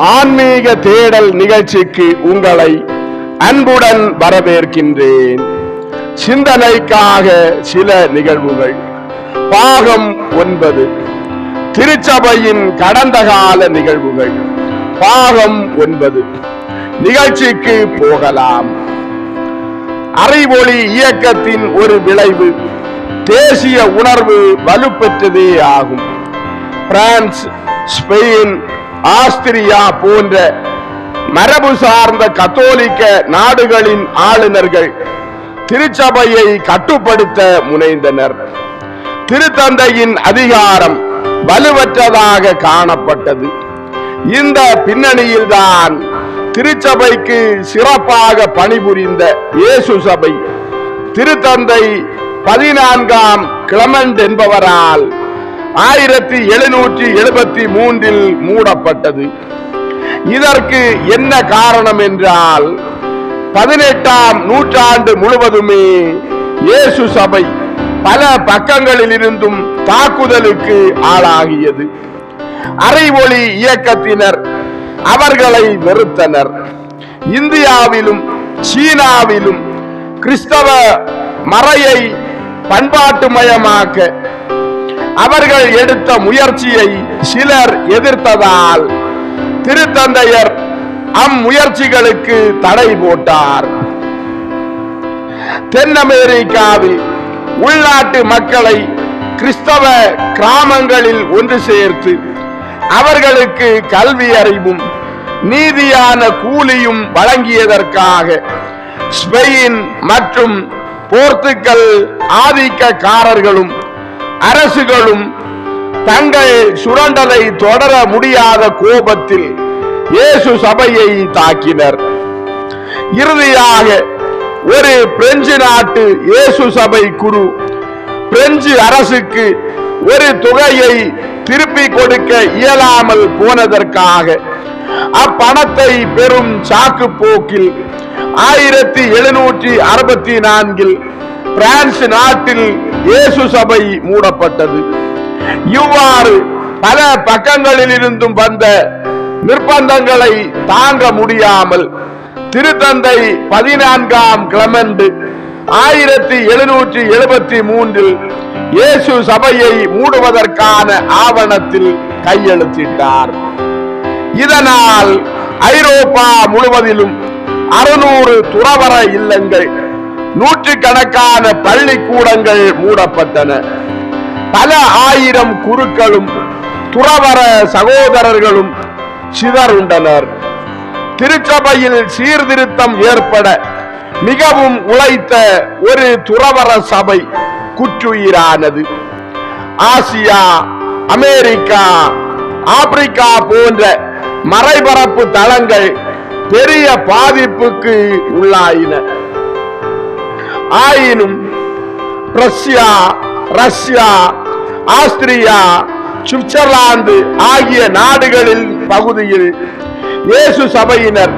ஆன்மீக தேடல் நிகழ்ச்சிக்கு உங்களை அன்புடன் வரவேற்கின்றேன். சிந்தனைக்காக சில நிகழ்வுகள். பாகம் ஒன்பது. திருச்சபையின் கடந்த கால நிகழ்வுகள். பாகம் ஒன்பது. நிகழ்ச்சிக்கு போகலாம். அறிவொளி இயக்கத்தின் ஒரு விளைவு. தேசிய உணர்வு வலுப்பெற்றதே ஆகும். பிரான்ஸ் ஸ்பெயின் ஆஸ்திரியா போன்ற மரபு சார்ந்த கத்தோலிக்க நாடுகளின் ஆளுநர்கள் திருச்சபையை கட்டுப்படுத்த முனைந்தனர். திருத்தந்தையின் அதிகாரம் வலுவற்றதாக காணப்பட்டது. இந்த பின்னணியில்தான் திருச்சபைக்கு சிறப்பாக பணிபுரிந்த இயேசு சபை திருத்தந்தை பதினான்காம் கிளமண்ட் என்பவரால் ஆயிரத்தி எழுநூற்றி எழுபத்தி மூன்றில் மூடப்பட்டது. இதற்கு என்ன காரணம் என்றால் பதினெட்டாம் நூற்றாண்டு முழுவதுமே இயேசு சபை பல பக்கங்களில் இருந்தும் தாக்குதலுக்கு ஆளாகியது. அரைவொளி இயக்கத்தினர் அவர்களை வெறுத்தனர். இந்தியாவிலும் சீனாவிலும் கிறிஸ்தவ மறையை பண்பாட்டுமயமாக்க அவர்கள் எடுத்த முயற்சியை சிலர் எதிர்த்ததால் திருத்தந்தையர் அம்முயற்சிகளுக்கு தடை போட்டார். தென் அமெரிக்காவில் உள்நாட்டு மக்களை கிறிஸ்தவ கிராமங்களில் ஒன்று சேர்த்து அவர்களுக்கு கல்வி அறிவும் நீதியான கூலியும் வழங்கியதற்காக ஸ்பெயின் மற்றும் போர்த்துக்கல் ஆதிக்கக்காரர்களும் அரசுகளும் தங்கள் சுரண்டலை தொடர முடியாத கோபத்தில் இயேசு சபையை தாக்கினர். இறுதியாக ஒரு பிரெஞ்சு நாட்டு இயேசு சபை குரு பிரெஞ்சு அரசுக்கு ஒரு தொகையை திருப்பி கொடுக்க இயலாமல் போனதற்காக அப்பணத்தை பெறும் சாக்கு போக்கில் ஆயிரத்தி எழுநூற்றி அறுபத்தி நான்கில் பிரான்ஸ் நாட்டில் இயேசு சபை மூடப்பட்டது. இவ்வாறு பல பக்கங்களில் இருந்தும் வந்த நிர்பந்தங்களை தாங்க முடியாமல் திருத்தந்தை பதினான்காம் கிளமண்டு ஆயிரத்தி எழுநூற்றி எழுபத்தி மூன்றில் இயேசு சபையை மூடுவதற்கான ஆவணத்தில் கையெழுத்திட்டார். இதனால் ஐரோப்பா முழுவதிலும் அறுநூறு துறவர இல்லங்கள் நூற்று கணக்கான பள்ளிக்கூடங்கள் மூடப்பட்டன. பல ஆயிரம் குருக்களும் துறவர சகோதரர்களும் சிதறுண்டனர். திருச்சபையில் சீர்திருத்தம் ஏற்பட மிகவும் உழைத்த ஒரு துறவர சபை குற்றுயிரானது. ஆசியா அமெரிக்கா ஆப்பிரிக்கா போன்ற மறைபரப்பு தளங்கள் பெரிய பாதிப்புக்கு உள்ளாயின. ஆயினும் ரஷ்யா ரஷ்யா ஆஸ்திரியா சுவிட்சர்லாந்து ஆகிய நாடுகளில் பகுதியில் இயேசு சபையினர்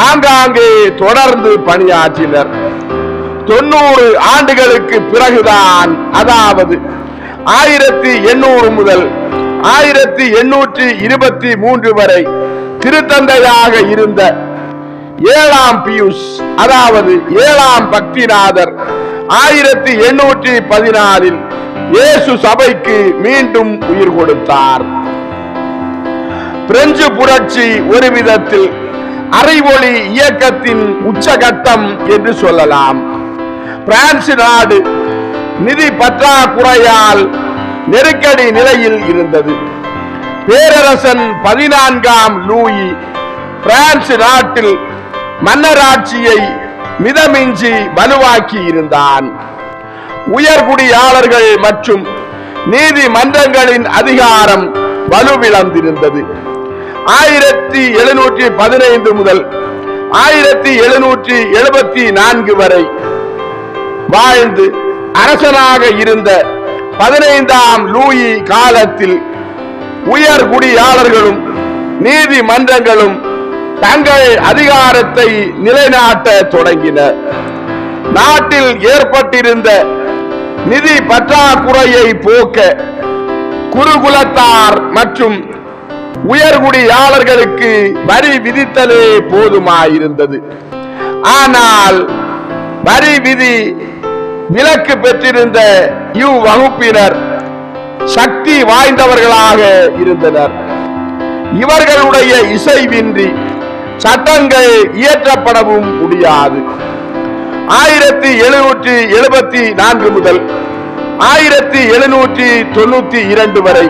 ஆங்காங்கே தொடர்ந்து பணியாற்றினர். தொண்ணூறு ஆண்டுகளுக்கு பிறகுதான் அதாவது ஆயிரத்தி எண்ணூறு முதல் ஆயிரத்தி எண்ணூற்றி இருபத்தி மூன்று வரை திருத்தந்தையாக இருந்த ஏழாம் பியூஸ் அதாவது ஏழாம் பக்திநாதர். ஆயிரத்தி எண்ணூற்றி பதினாறில் இயேசு சபைக்கு மீண்டும் உயிர் கொடுத்தார். பிரெஞ்சு புரட்சி ஒரு விதத்தில் அரைவொளி இயக்கத்தின் உச்சகட்டம் என்று சொல்லலாம். பிரான்ஸ் நாடு நிதி பற்றாக்குறையால் நெருக்கடி நிலையில் இருந்தது. பேரரசன் பதினான்காம் லூயி பிரான்ஸ் நாட்டில் மன்னராட்சியை மிதமிஞ்சி வலுவாக்கி இருந்தான். உயர்குடியாளர்கள் மற்றும் நீதிமன்றங்களின் அதிகாரம் வலுவிழந்திருந்தது. ஆயிரத்தி எழுநூற்றி பதினைந்து முதல் ஆயிரத்தி எழுநூற்றி எழுபத்தி நான்கு வரை வாழ்ந்து அரசனாக இருந்த பதினைந்தாம் லூயி காலத்தில் உயர் குடியாளர்களும் நீதிமன்றங்களும் தங்கள் அதிகாரத்தை நிலைநாட்ட தொடங்கினர். நாட்டில் ஏற்பட்டிருந்த நிதி பற்றாக்குறையை போக்க குருகுலத்தார் மற்றும் உயர்குடியாளர்களுக்கு வரி விதித்தலே போதுமாயிருந்தது. ஆனால் வரி விதி விலக்கு பெற்றிருந்த இவ்வகுப்பினர் சக்தி வாய்ந்தவர்களாக இருந்தனர். இவர்களுடைய இசைவின்றி சட்டங்கள் இயற்றப்படவும் முடியாது. ஆயிரத்தி எழுநூற்றி எழுபத்தி நான்கு முதல் ஆயிரத்தி எழுநூற்றி தொண்ணூத்தி இரண்டு வரை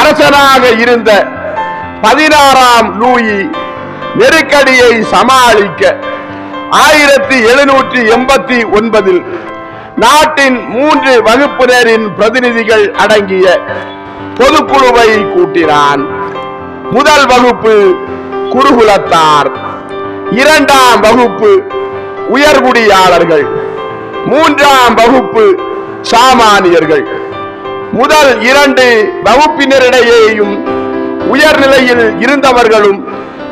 அரசனாக இருந்த பதினாறாம் லூயி நெருக்கடியை சமாளிக்க ஆயிரத்தி எழுநூற்றி எண்பத்தி ஒன்பதில் நாட்டின் மூன்று வகுப்பினரின் பிரதிநிதிகள் அடங்கிய பொதுக்குழுவை கூட்டினான். முதல் வகுப்பு குருகுலத்தார். இரண்டாம் வகுப்பு உயர்குடியாளர்கள். மூன்றாம் வகுப்பு சாமானியர்கள். முதல் இரண்டு வகுப்பினரிடையேயும் உயர்நிலையில் இருந்தவர்களும்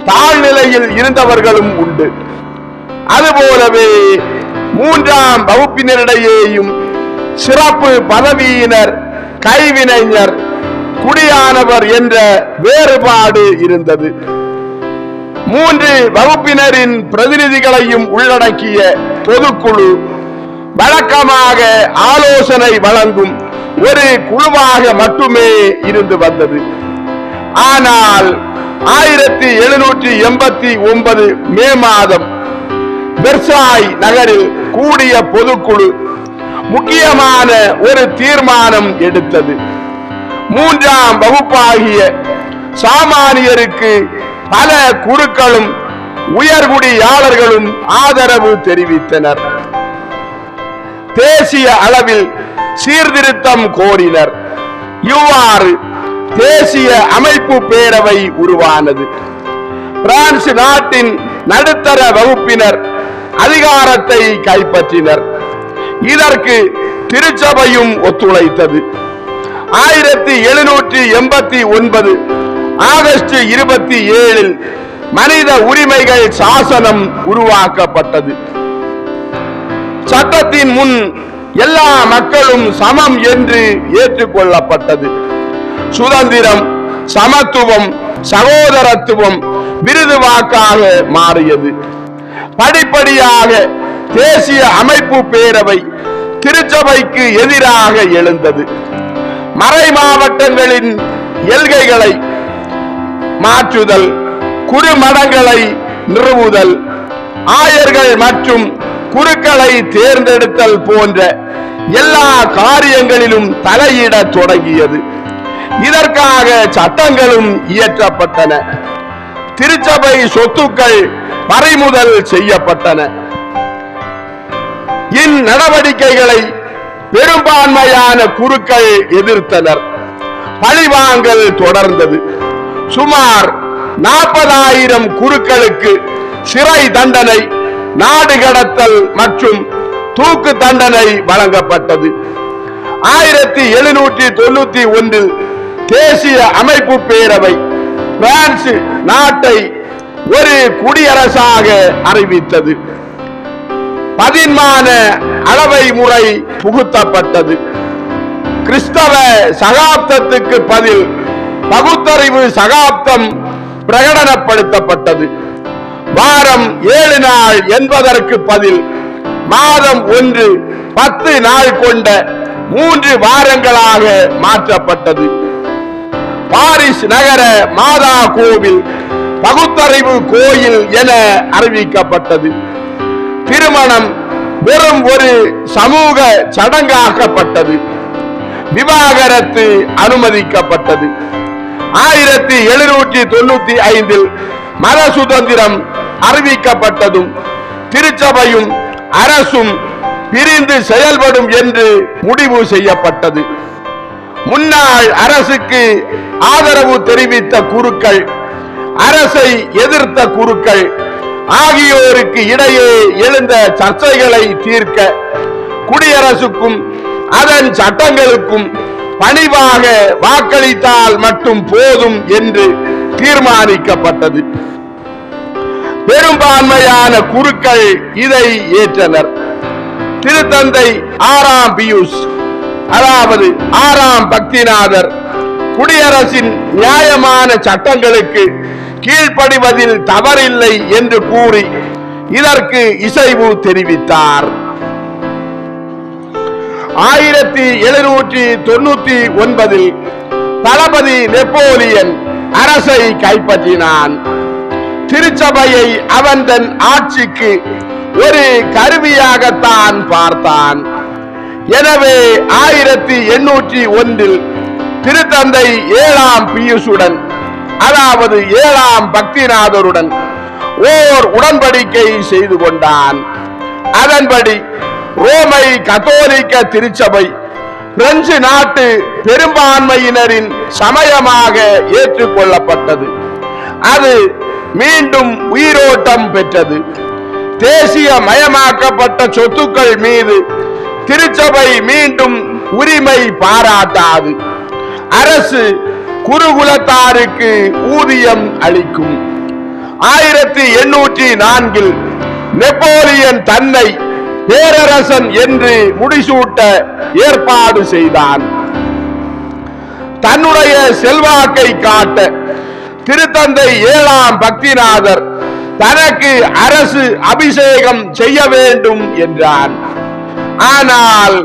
தாழ்நிலையில் இருந்தவர்களும் உண்டு. அதுபோலவே மூன்றாம் வகுப்பினரிடையேயும் சிறப்பு பதவியினர் கைவினைஞர் குடியானவர் என்ற வேறுபாடு இருந்தது. மூன்று வகுப்பினரின் பிரதிநிதிகளையும் உள்ளடக்கிய பொதுக்குழு வழக்கமாக ஆலோசனை வழங்கும் ஒரு குழுவாக மட்டுமே இருந்து வந்தது. ஆனால் ஆயிரத்தி எழுநூற்றி எண்பத்தி ஒன்பது மே மாதம் வெர்சாய் நகரில் கூடிய பொதுக்குழு முக்கியமான ஒரு தீர்மானம் எடுத்தது. மூன்றாம் வகுப்பாகிய சாமானியருக்கு பல குருக்களும் உயர்குடியாளர்களும் ஆதரவு தெரிவித்தனர். தேசிய அளவில் சீர்திருத்தம் கோரினர். இவ்வாறு தேசிய அமைப்பு பேரவை உருவானது. பிரான்ஸ் நாட்டின் நடுத்தர வகுப்பினர் அதிகாரத்தை கைப்பற்றினர். இதற்கு திருச்சபையும் ஒத்துழைத்தது. ஆயிரத்தி எழுநூற்றி எண்பத்தி ஒன்பது ஆகஸ்ட் இருபத்தி ஏழில் மனித உரிமைகள் சாசனம் உருவாக்கப்பட்டது. சட்டத்தின் முன் எல்லா மக்களும் சமம் என்று ஏற்றுக்கொள்ளப்பட்டது. சுதந்திரம் சமத்துவம் சகோதரத்துவம் விருதுவாக்காக மாறியது. படிப்படியாக தேசிய அமைப்பு பேரவை திருச்சபைக்கு எதிராக எழுந்தது. மறை மாவட்டங்களின் எல்கைகளை மாற்றுதல் குறுமடங்களை நிறுவுதல் ஆயர்கள் மற்றும் குருக்களை தேர்ந்தெடுத்தல் போன்ற எல்லா காரியங்களிலும் தலையிட தொடங்கியது. இதற்காக சட்டங்களும் இயற்றப்பட்டன. திருச்சபை சொத்துக்கள் பறிமுதல் செய்யப்பட்டன. இந்நடவடிக்கைகளை பெரும்பான்மையான குருக்கள் எதிர்த்தனர். பழிவாங்கல் தொடர்ந்தது. சுமார் நாற்பதாயிரம் குருக்களுக்கு சிறை தண்டனை நாடு கடத்தல் மற்றும் தூக்கு தண்டனை வழங்கப்பட்டது. ஆயிரத்தி எழுநூற்றி தொண்ணூத்தி ஒன்றில் தேசிய அமைப்பு பேரவை பிரான்ஸ் நாட்டை ஒரு குடியரசாக அறிவித்தது. பதின்மான அளவை முறை புகுத்தப்பட்டது. கிறிஸ்தவ சகாப்தத்துக்கு பதில் பகுத்தறிவு சகாப்தம் பிரகடனப்படுத்தப்பட்டது. வாரம் ஏழு நாள் என்பதற்கு பதில் மாதம் ஒன்று பத்து நாள் கொண்ட மூன்று வாரங்களாக மாற்றப்பட்டது. பாரிஸ் நகர மாதா கோவில் பகுத்தறிவு கோயில் என அறிவிக்கப்பட்டது. திருமணம் வெறும் ஒரு சமூக சடங்காக்கப்பட்டது. விவாகரத்து அனுமதிக்கப்பட்டது. ஆயிரத்தி எழுநூற்றி தொண்ணூத்தி ஐந்தில் மத சுதந்திரம் அறிவிக்கப்பட்டதும் திருச்சபையும் அரசும் பிரிந்து செயல்படும் என்று முடிவு செய்யப்பட்டது. முன்னாள் அரசுக்கு ஆதரவு தெரிவித்த குருக்கள் அரசை எதிர்த்த குருக்கள் ஆகியோருக்கு இடையே எழுந்த சர்ச்சைகளை தீர்க்க குடியரசுக்கும் அதன் சட்டங்களுக்கும் பணிவாக வாக்களித்தால் மட்டும் போதும் என்று தீர்மானிக்கப்பட்டது. பெரும்பான்மையான குருக்கள் இதை ஏற்றனர். திருத்தந்தை ஆறாம் பியூஸ் அதாவது ஆறாம் பக்திநாதர் குடியரசின் நியாயமான சட்டங்களுக்கு கீழ்ப்படிவதில் தவறில்லை என்று கூறி இதற்கு இசைவு தெரிவித்தார். ஆயிரத்தி எழுநூற்றி தொண்ணூத்தி ஒன்பதில் தளபதி நெப்போலியன் அரசை கைப்பற்றினான். திருச்சபையை அவன் தன் ஆட்சிக்கு ஒரு கருவியாகத்தான் பார்த்தான். எனவே ஆயிரத்தி எண்ணூற்றி ஒன்றில் திருத்தந்தை ஏழாம் பியூசுடன் அதாவது ஏழாம் பக்திநாதருடன் ஓர் உடன்படிக்கை செய்து கொண்டான். அதன்படி ரோமை கத்தோலிக்க திருச்சபை பிரெஞ்சு நாட்டு பெரும்பான்மையினரின் சமயமாக ஏற்றுக்கொள்ளப்பட்டது. அது மீண்டும் உயிரோட்டம் பெற்றது. தேசிய மயமாக்கப்பட்ட சொத்துக்கள் மீது திருச்சபை மீண்டும் உரிமை பாராட்டாது. அரசு குருகுலத்தாருக்கு ஊதியம் அளிக்கும். ஆயிரத்தி எண்ணூற்றி நான்கில் நெப்போலியன் தன்னை பேரரசன் என்று முடிசூட்ட ஏற்பாடு செய்தான். தன்னுடைய செல்வாக்கை காட்ட திருத்தந்தை ஏழாம் பக்திநாதர் தனக்கு அரசு அபிஷேகம் செய்ய வேண்டும் என்றான். ஆனால்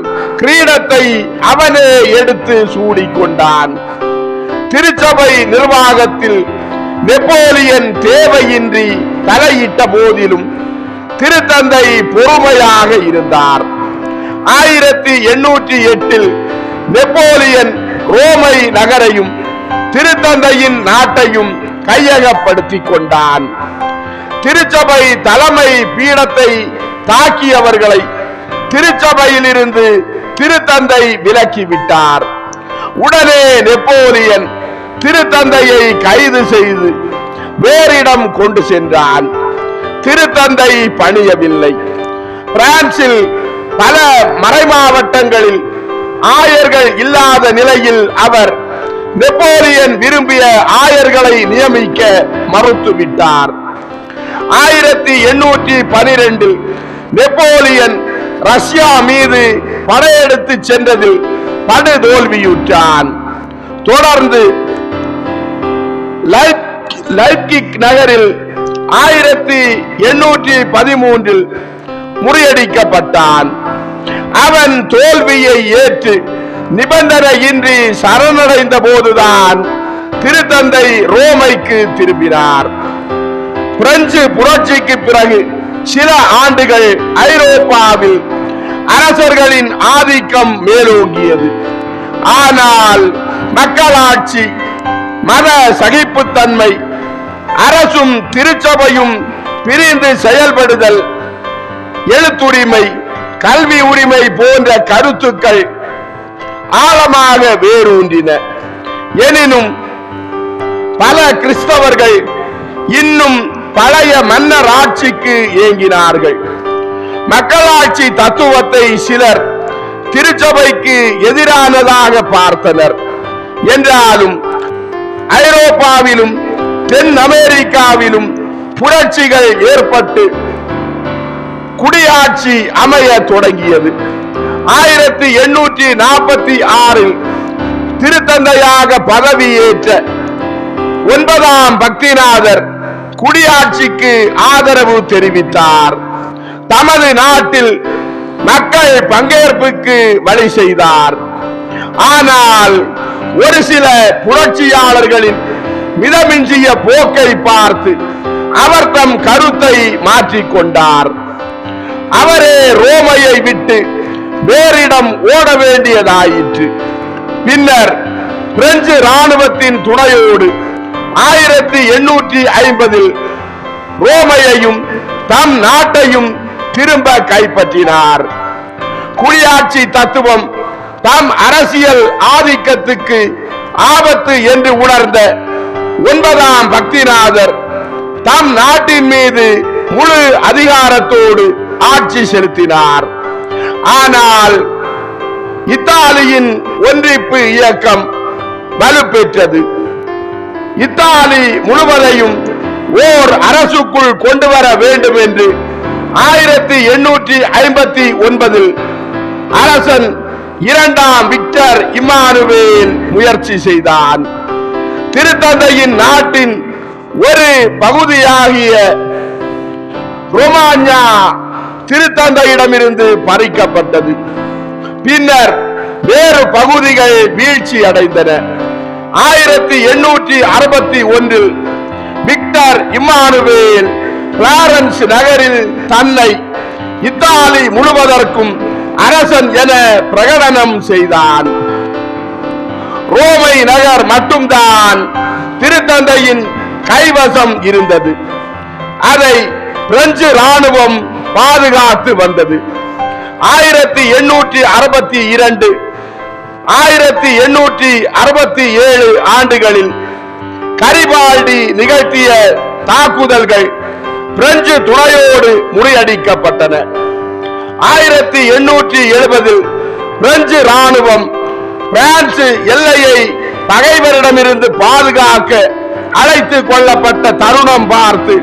கிரீடத்தை அவனே எடுத்து சூடிக்கொண்டான். திருச்சபை நிர்வாகத்தில் நெப்போலியன் தேவையின்றி தலையிட்ட போதிலும் திருத்தந்தை பொறுமையாக இருந்தார். ஆயிரத்தி எண்ணூற்றி எட்டில் நெப்போலியன் ரோமை நகரையும் திருத்தந்தையின் நாட்டையும் கையகப்படுத்திக் கொண்டான். திருச்சபை தலைமை பீடத்தை தாக்கியவர்களை திருச்சபையிலிருந்து திருத்தந்தை விலக்கிவிட்டார். உடனே நெப்போலியன் திருத்தந்தையை கைது செய்து வேறிடம் கொண்டு சென்றான். திருத்தந்தை பணியவில்லை. பிரான்சில் பல மறைமாவட்டங்களில் ஆயர்கள் இல்லாத நிலையில் அவர் நெப்போலியன் விரும்பிய ஆயர்களை நியமிக்க மறுத்துவிட்டார். ஆயிரத்தி எண்ணூற்றி பனிரெண்டில் நெப்போலியன் ரஷ்யா மீது படையெடுத்து சென்றதில் படு தோல்வியுற்றான் தொடர்ந்து லைப்- லைப்கிக் நகரில் ஆயிரத்தி எண்ணூற்றி பதிமூன்றில் முறியடிக்கப்பட்டான். அவன் தோல்வியை ஏற்று நிபந்தனையின்றி சரணடைந்த போதுதான் திருத்தந்தை ரோமைக்கு திரும்பினார். பிரெஞ்சு புரட்சிக்கு பிறகு சில ஆண்டுகள் ஐரோப்பாவில் அரசர்களின் ஆதிக்கம் மேலோங்கியது. ஆனால் மக்களாட்சி மத சகிப்புத்தன்மை அரசும் திருச்சபையும் பிரிந்து செயல்படுதல் எழுத்துரிமை கல்வி உரிமை போன்ற கருத்துக்கள் ஆழமாக வேரூன்றின. எனினும் பல கிறிஸ்தவர்கள் இன்னும் பழைய மன்னர் ஆட்சிக்கு ஏங்கினார்கள். மக்களாட்சி தத்துவத்தை சிலர் திருச்சபைக்கு எதிரானதாக பார்த்தனர். என்றாலும் ஐரோப்பாவிலும் தென் அமெரிக்காவிலும் புரட்சிகள் ஏற்பட்டு குடியாட்சி அமைய தொடங்கியது. ஆயிரத்தி எண்ணூற்றி நாற்பத்தி ஆறில் திருத்தந்தையாக பதவியேற்ற ஒன்பதாம் பக்திநாதர் குடியாட்சிக்கு ஆதரவு தெரிவித்தார். தமது நாட்டில் மக்கள் பங்கேற்புக்கு வழி செய்தார். ஆனால் ஒரு சில புரட்சியாளர்களின் மிதமிஞ்சிய போக்கை பார்த்து அவர் தம் கருத்தை மாற்றிக்கொண்டார் அவரே ரோமையை விட்டு வேறிடம் ஓட வேண்டியதாயிற்று. பின்னர் பிரெஞ்சு ராணுவத்தின் துணையோடு ஆயிரத்தி எண்ணூற்றி ஐம்பதில் ரோமையையும் தம் நாட்டையும் திரும்ப கைப்பற்றினார். குடியாட்சி தத்துவம் தம் அரசியல் ஆதிக்கத்துக்கு ஆபத்து என்று உணர்ந்த ஒன்பதாம் பக்திநாதர். தம் நாட்டின் மீது முழு அதிகாரத்தோடு ஆட்சி செலுத்தினார். ஆனால் இத்தாலியின் ஒன்றிப்பு இயக்கம் வலுப்பெற்றது. இத்தாலி முழுவதையும் ஓர் அரசுக்குள் கொண்டு வர வேண்டும் என்று ஆயிரத்தி எண்ணூற்றி ஐம்பத்தி ஒன்பதில் அரசன் இரண்டாம் விக்டர் இம்மானுவேல் முயற்சி செய்தான். திருத்தந்தையின் நாட்டின் ஒரு பகுதியாகிய ரோமானியா திருத்தந்தையிடமிருந்து பறிக்கப்பட்டது. பின்னர் வேறு பகுதிகள் வீழ்ச்சி அடைந்தன. ஆயிரத்தி எண்ணூற்றி அறுபத்தி ஒன்றில் விக்டர் இம்மானுவேல் பிளாரன்ஸ் நகரில் தன்னை இத்தாலி முழுவதற்கும் அரசன் என பிரகடனம் செய்தான். ரோமை நகர் மட்டும்தான் திருத்தந்தையின் கைவசம் இருந்தது. அதை பிரெஞ்சு ராணுவம் பாதுகாத்து வந்தது. ஆயிரத்தி எண்ணூற்றி அறுபத்தி இரண்டு ஆயிரத்தி எண்ணூற்றி அறுபத்தி ஏழு ஆண்டுகளில் கரிபால்டி நிகழ்த்திய தாக்குதல்கள் பிரெஞ்சு துணையோடு முறியடிக்கப்பட்டன. ஆயிரத்தி எண்ணூற்றி எழுபதில் பிரெஞ்சு ராணுவம் பிரான்ஸ் எல்லையை பகைவரிடமிருந்து பாதுகாக்க அழைத்து கொள்ளப்பட்ட தருணம் பார்த்து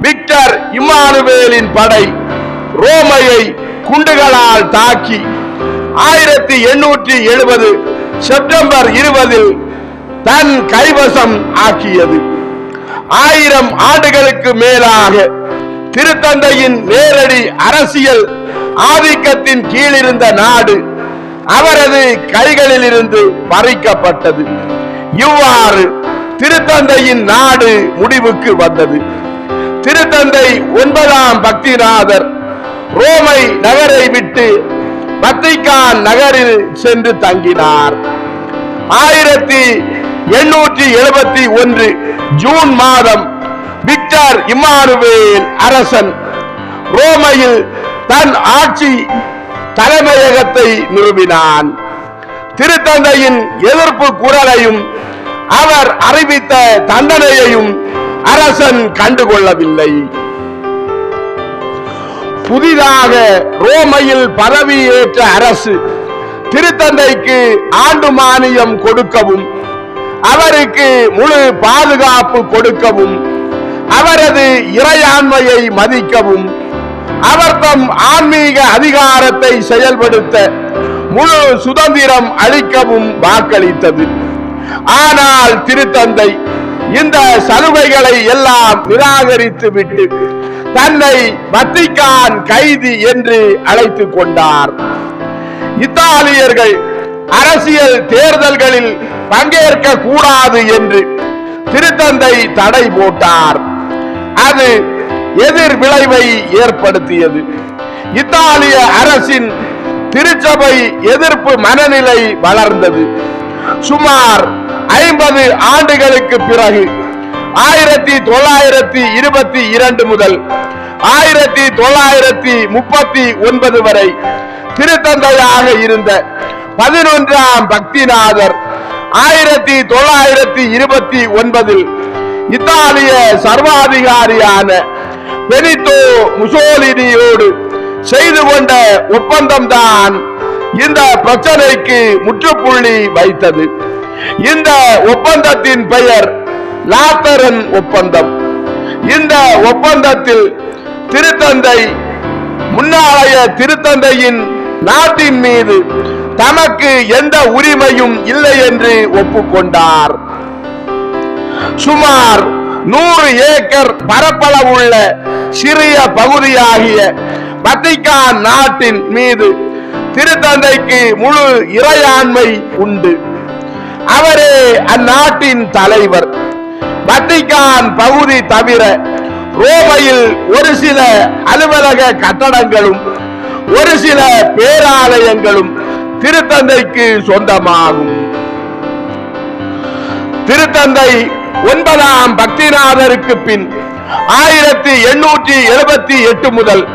விக்டர் இம்மானுவேலின் படை ரோமையை குண்டுகளால் தாக்கி ஆயிரத்தி எண்ணூற்றி எழுபது செப்டம்பர் இருபதில் தன் கைவசம் ஆக்கியது. ஆயிரம் ஆண்டுகளுக்கு மேலாக திருத்தந்தையின் நேரடி அரசியல் ஆதிக்கத்தின் கீழிருந்த நாடு அவரது கைகளில் இருந்து பறிக்கப்பட்டது. இவ்வாறு திருத்தந்தையின் நாடு முடிவுக்கு வந்தது. திருத்தந்தை ஒன்பதாம் பக்திநாதர் ரோமை நகரை விட்டு பத்திகான் நகரில் சென்று தங்கினார். ஆயிரத்தி எண்ணூற்றி எழுபத்தி ஒன்று ஜூன் மாதம் விக்டர் இம்மானுவேல் அரசன் ரோமையில் தன் ஆட்சி தலைமையகத்தை நிறுவினான். திருத்தந்தையின் எதிர்ப்பு குரலையும் அவர் அறிவித்த தண்டனையையும் அரசன் கண்டுகொள்ளவில்லை. புதிதாக ரோமையில் பதவியேற்ற அரசு திருத்தந்தைக்கு ஆண்டு மானியம் கொடுக்கவும் அவருக்கு முழு பாதுகாப்பு கொடுக்கவும் அவரது இறையாண்மையை மதிக்கவும் அவர் தம் ஆன்மீக அதிகாரத்தை செயல்படுத்த முழு சுதந்திரம் அளிக்கவும் வாக்களித்தது. ஆனால் திருத்தந்தை இந்த சலுகைகளை எல்லாம் நிராகரித்து விட்டு தன்னை வத்திக்கான் கைதி என்று அழைத்துக் கொண்டார். இத்தாலியர்கள் அரசியல் தேர்தல்களில் பங்கேற்க கூடாது என்று திருத்தந்தை தடை போட்டார். அது எதிர் விளைவை ஏற்படுத்தியது. இத்தாலிய அரசின் திருச்சபை எதிர்ப்பு மனநிலை வளர்ந்தது. சுமார் ஐம்பது ஆண்டுகளுக்கு பிறகு ஆயிரத்தி தொள்ளாயிரத்தி இருபத்தி இரண்டு முதல் ஆயிரத்தி தொள்ளாயிரத்தி முப்பத்தி ஒன்பது வரை திருத்தந்தையாக இருந்த பதினொன்றாம் பக்திநாதர் ஆயிரத்தி தொள்ளாயிரத்தி இருபத்தி ஒன்பதில் இத்தாலிய சர்வாதிகாரியான பெனித்தோ முசோலினியோடு செய்து கொண்ட ஒப்பந்தம் தான் இந்த பிரச்சனைக்கு முற்றுப்புள்ளி வைத்தது. இந்த ஒப்பந்தத்தின் பெயர் லாத்தரன் ஒப்பந்தம். இந்த ஒப்பந்தத்தில் திருத்தந்தை முன்னாளைய திருத்தந்தையின் நாட்டின் மீது தமக்கு எந்த உரிமையும் இல்லை என்று ஒப்புக்கொண்டார். சுமார் நூறு ஏக்கர் பரப்பளவுள்ள சிறிய பகுதியாகிய வத்திக்கான் நாட்டின் மீது திருத்தந்தைக்கு முழு இறையாண்மை உண்டு. அவரே அந்நாட்டின் தலைவர். வத்திக்கான் பகுதி தவிர ரோமையில் ஒரு சில அலுவலக கட்டடங்களும் ஒரு சில பேராலயங்களும் திருத்தந்தைக்கு சொந்தமாகும். திருத்தந்தை ஒன்பதாம் பக்திநாதருக்கு பின் ஆயிரத்தி எண்ணூற்றி எழுபத்தி எட்டு முதல்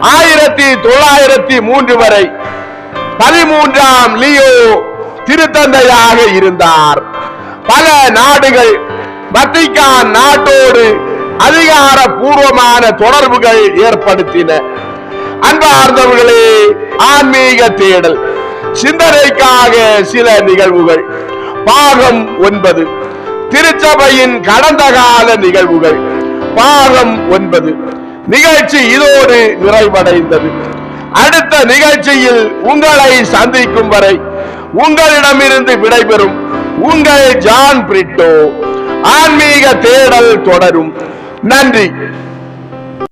ஆயிரத்தி தொள்ளாயிரத்தி மூன்று வரை பதிமூன்றாம் லியோ திருத்தந்தையாக இருந்தார். பல நாடுகள் வத்திக்கான் நாட்டோடு அதிகாரபூர்வமான தொடர்புகள் ஏற்படுத்தின. அன்பார்ந்தவர்களே ஆன்மீக தேடல் சிந்தனைக்காக சில நிகழ்வுகள். பாகம் ஒன்பது. திருச்சபையின் கடந்த கால நிகழ்வுகள். பாகம் ஒன்பது. நிகழ்ச்சி இதோடு நிறைவடைந்தது. அடுத்த நிகழ்ச்சியில் உங்களை சந்திக்கும் வரை உங்களிடமிருந்து விடைபெறும் உங்கள் ஜான் பிரிட்டோ. ஆன்மீக தேடல் தொடரும். நன்றி.